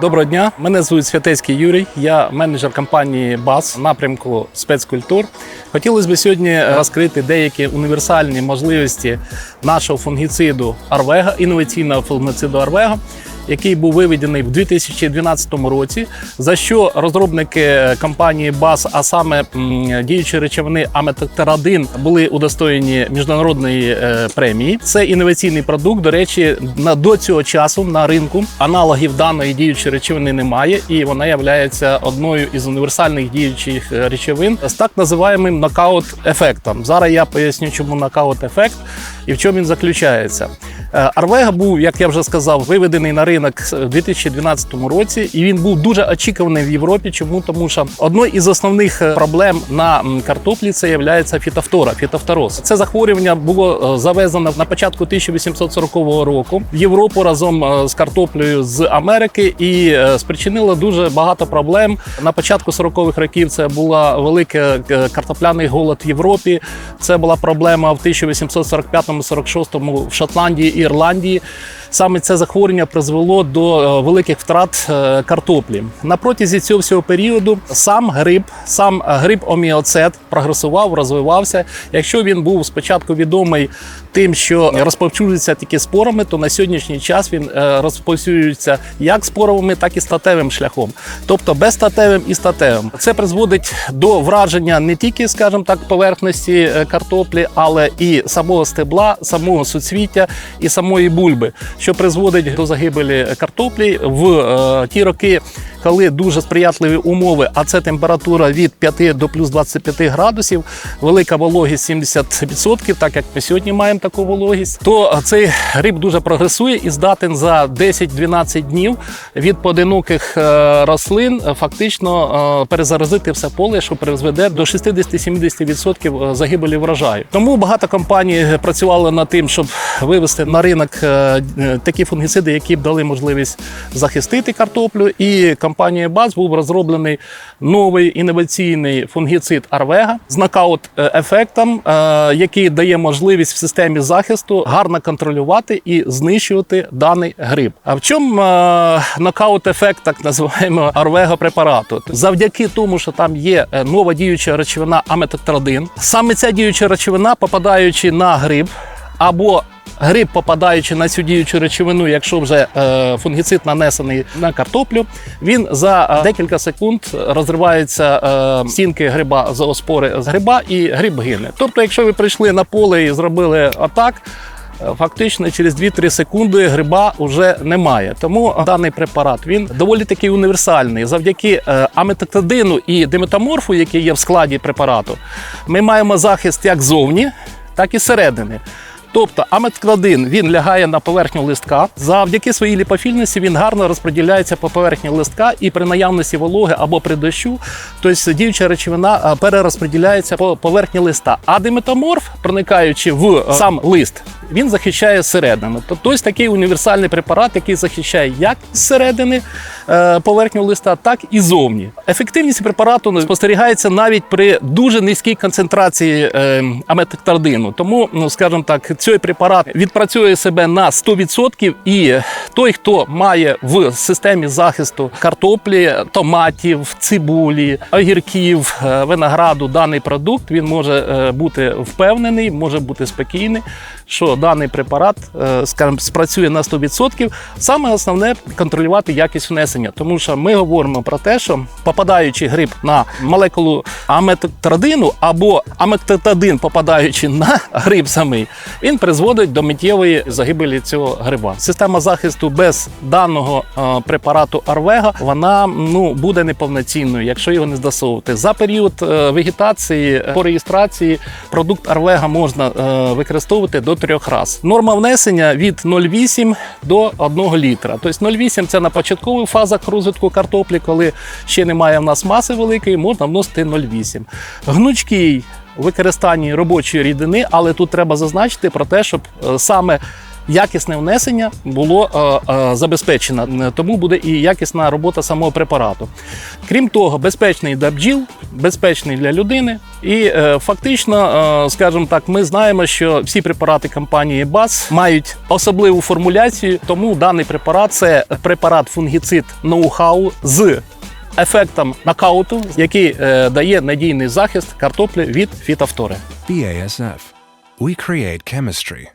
Доброго дня, мене звуть Святецький Юрій. Я менеджер компанії БАС напрямку спецкультур. Хотілося б сьогодні розкрити деякі універсальні можливості нашого фунгіциду Арвега, інноваційного фунгіциду Арвега. Який був виведений в 2012 році, за що розробники компанії БАС, а саме діючі речовини Аметектерадин, були удостоєні міжнародної е, премії. Це інноваційний продукт. До речі, на до цього часу на ринку аналогів даної діючої речовини немає, і вона є одною із універсальних діючих е, речовин з так називаємим нокаут-ефектом. Зараз я поясню, чому нокаут-ефект і в чому він заключається. Е, Арвега був, як я вже сказав, виведений на ринок у 2012 році, і він був дуже очікуваний в Європі. Чому тому, що одною із основних е, проблем на картоплі це є фітофтора, фітофтороз. Це захворювання було е, завезено на початку 1840 року в Європу разом е, з картоплею з Америки і е, спричинило дуже багато проблем. На початку 40-х років це була велика е, картопляний голод в Європі. Це була проблема в 1845-46 в Шотландії і Ірландії. Саме це захворювання призвело до е, великих втрат е, картоплі. На протязі цього всього періоду сам гриб, сам гриб оміоцет прогресував, розвивався. Якщо він був спочатку відомий тим, що розповсюджується тільки спорами, то на сьогоднішній час він е, розповсюджується як споровими, так і статевим шляхом, тобто безстатевим і статевим. Це призводить до враження не тільки, скажімо так, поверхності е, картоплі, але і самого стебла, самого суцвіття і самої бульби, що призводить до загибелі картоплі в е, ті роки. Коли дуже сприятливі умови, а це температура від 5 до плюс 25 градусів, велика вологість 70%, так як ми сьогодні маємо таку вологість, то цей гриб дуже прогресує і здатен за 10-12 днів від поодиноких е, рослин е, фактично е, перезаразити все поле, що призведе до 60-70% загибелі врожаю. Тому багато компаній працювали над тим, щоб вивести на ринок такі фунгіциди, які б дали можливість захистити картоплю. І компанією БАЗ був розроблений новий інноваційний фунгіцид Арвега з нокаут-ефектом, е, який дає можливість в системі захисту гарно контролювати і знищувати даний гриб. А в чому е, нокаут-ефект так називаємо Арвега препарату? Завдяки тому, що там є е, нова діюча речовина аметоктрадин, саме ця діюча речовина, попадаючи на гриб або Гриб, попадаючи на цю діючу речовину, якщо вже е, фунгіцид нанесений на картоплю, він за е, декілька секунд розриваються е, стінки гриба зооспори з гриба і гриб гине. Тобто, якщо ви прийшли на поле і зробили атак, фактично через 2-3 секунди гриба вже немає. Тому даний препарат він доволі таки універсальний. Завдяки аметоктадину і диметаморфу, який є в складі препарату, ми маємо захист як зовні, так і зсередини. Тобто аметкладин він лягає на поверхню листка. Завдяки своїй ліпофільності він гарно розподіляється по поверхні листка і при наявності вологи або при дощу, тобто діюча речовина а, перерозподіляється по поверхні листа. А диметаморф, проникаючи в сам лист, він захищає середину. Тобто ось такий універсальний препарат, який захищає як зсередини е, поверхню листа, так і зовні. Ефективність препарату спостерігається навіть при дуже низькій концентрації аметектардину. аметоктардину. Тому, ну скажімо так, цей препарат відпрацює себе на 100%, і той, хто має в системі захисту картоплі, томатів, цибулі, огірків, е, винограду даний продукт, він може е, бути впевнений, може бути спокійний, що даний препарат е, скажімо, спрацює на 100%. Саме основне контролювати якість внесення, тому що ми говоримо про те, що попадаючи гриб на молекулу аметоктрадину або аметоктадин, попадаючи на гриб самий, він призводить до миттєвої загибелі цього гриба. Система захисту без даного е, препарату Арвега вона ну буде неповноцінною, якщо його не здасовувати. За період е, вегетації е, по реєстрації продукт Арвега можна використовувати до трьох разів. Норма внесення від 0,8 до 1 літра. Тобто 0,8 це на початкових фазах розвитку картоплі, коли ще немає в нас маси великої, можна вносити 0,8. Гнучкий використанні робочої рідини, але тут треба зазначити про те, щоб саме якісне внесення було е, е, забезпечено. Тому буде і якісна робота самого препарату. Крім того, безпечний для бджіл, безпечний для людини. І е, фактично, скажімо так, ми знаємо, що всі препарати компанії БАС мають особливу формуляцію, тому даний препарат це препарат фунгіцид ноу-хау з ефектом нокауту, який е, дає надійний захист картоплі від фітофтори. BASF. We create chemistry